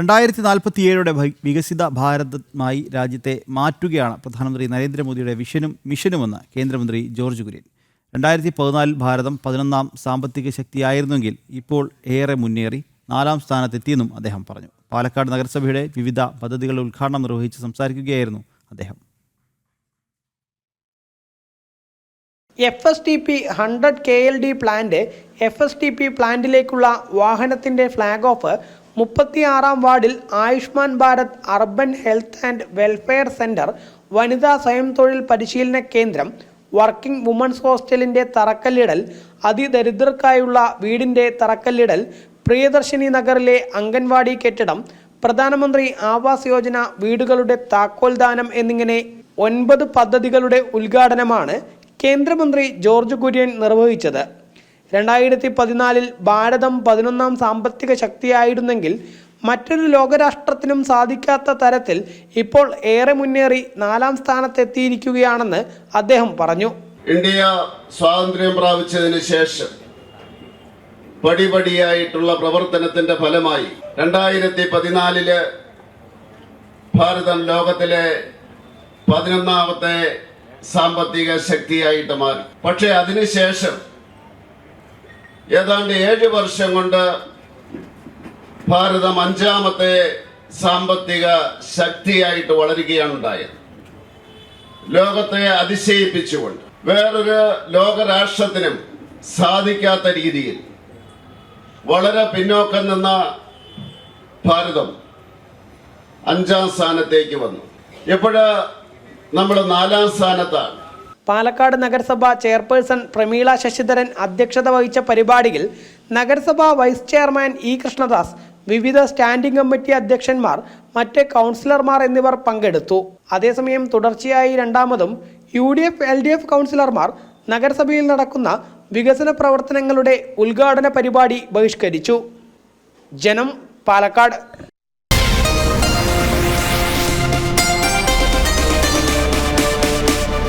രണ്ടായിരത്തി നാൽപ്പത്തി ഏഴോടെ വികസിത ഭാരതമായി രാജ്യത്തെ മാറ്റുകയാണ് പ്രധാനമന്ത്രി നരേന്ദ്രമോദിയുടെ വിഷനും മിഷനുമെന്ന് കേന്ദ്രമന്ത്രി ജോർജ് കുര്യൻ. രണ്ടായിരത്തി പതിനാലിൽ ഭാരതം പതിനൊന്നാം സാമ്പത്തിക ശക്തിയായിരുന്നെങ്കിൽ ഇപ്പോൾ ഏറെ മുന്നേറി നാലാം സ്ഥാനത്തെത്തിയെന്നും അദ്ദേഹം പറഞ്ഞു. പാലക്കാട് നഗരസഭയുടെ വിവിധ പദ്ധതികളുടെ ഉദ്ഘാടനം നിർവഹിച്ച് സംസാരിക്കുകയായിരുന്നു അദ്ദേഹം. F S T P hundred K L D plant F S T P പ്ലാന്റിലേക്കുള്ള വാഹനത്തിന്റെ ഫ്ലാഗ് ഓഫ് മുപ്പത്തിയാറാം വാർഡിൽ Ayushman Bharat urban health and welfare centre വനിതാ സ്വയം തൊഴിൽ പരിശീലന കേന്ദ്രം വർക്കിംഗ് വുമൺസ് ഹോസ്റ്റലിന്റെ തറക്കല്ലിടൽ അതിദരിദ്രർക്കായുള്ള വീടിന്റെ തറക്കല്ലിടൽ പ്രിയദർശിനി നഗറിലെ അംഗൻവാടി കെട്ടിടം പ്രധാനമന്ത്രി ആവാസ് യോജന വീടുകളുടെ താക്കോൽദാനം എന്നിങ്ങനെ ഒൻപത് പദ്ധതികളുടെ ഉദ്ഘാടനമാണ് കേന്ദ്രമന്ത്രി ജോർജ് കുര്യൻ നിർവഹിച്ചത്. രണ്ടായിരത്തി പതിനാലിൽ ഭാരതം പതിനൊന്നാം സാമ്പത്തിക ശക്തിയായിരുന്നെങ്കിൽ മറ്റൊരു ലോകരാഷ്ട്രത്തിനും സാധിക്കാത്ത തരത്തിൽ ഇപ്പോൾ ഏറെ മുന്നേറി നാലാം സ്ഥാനത്തെത്തിയിരിക്കുകയാണെന്ന് അദ്ദേഹം പറഞ്ഞു. ഇന്ത്യ സ്വാതന്ത്ര്യം പ്രാപിച്ചതിന് ശേഷം പടിപടിയായിട്ടുള്ള പ്രവർത്തനത്തിന്റെ ഫലമായി രണ്ടായിരത്തി പതിനാലിൽ ഭാരതം ലോകത്തിലെ പതിനൊന്നാമത്തെ സാമ്പത്തിക ശക്തിയായിട്ട് മാറി. പക്ഷെ അതിനുശേഷം ഏതാണ്ട് ഏഴ് വർഷം കൊണ്ട് ഭാരതം അഞ്ചാമത്തെ സാമ്പത്തിക ശക്തിയായിട്ട് വളരുകയാണ് ഉണ്ടായത്. ലോകത്തെ അതിശയിപ്പിച്ചുകൊണ്ട്. വേറൊരു ലോകരാഷ്ട്രത്തിനും സാധിക്കാത്ത രീതിയിൽ വളരെ പിന്നോക്കം നിന്ന ഭാരതം അഞ്ചാം സ്ഥാനത്തേക്ക് വന്നു. ഇപ്പോഴ് നമ്മൾ നാലാം സ്ഥാനത്താണ്. പാലക്കാട് നഗരസഭ ചെയർപേഴ്സൺ പ്രമീള ശശിധരൻ അധ്യക്ഷത വഹിച്ച പരിപാടിയിൽ നഗരസഭ വൈസ് ചെയർമാൻ ഇ കൃഷ്ണദാസ് വിവിധ സ്റ്റാൻഡിംഗ് കമ്മിറ്റി അധ്യക്ഷന്മാർ മറ്റ് കൗൺസിലർമാർ എന്നിവർ പങ്കെടുത്തു. അതേസമയം തുടർച്ചയായി രണ്ടാമതും U D F L D F കൗൺസിലർമാർ നഗരസഭയിൽ നടക്കുന്ന വികസന പ്രവർത്തനങ്ങളുടെ ഉദ്ഘാടന പരിപാടി ബഹിഷ്കരിച്ചു. ജനം പാലക്കാട്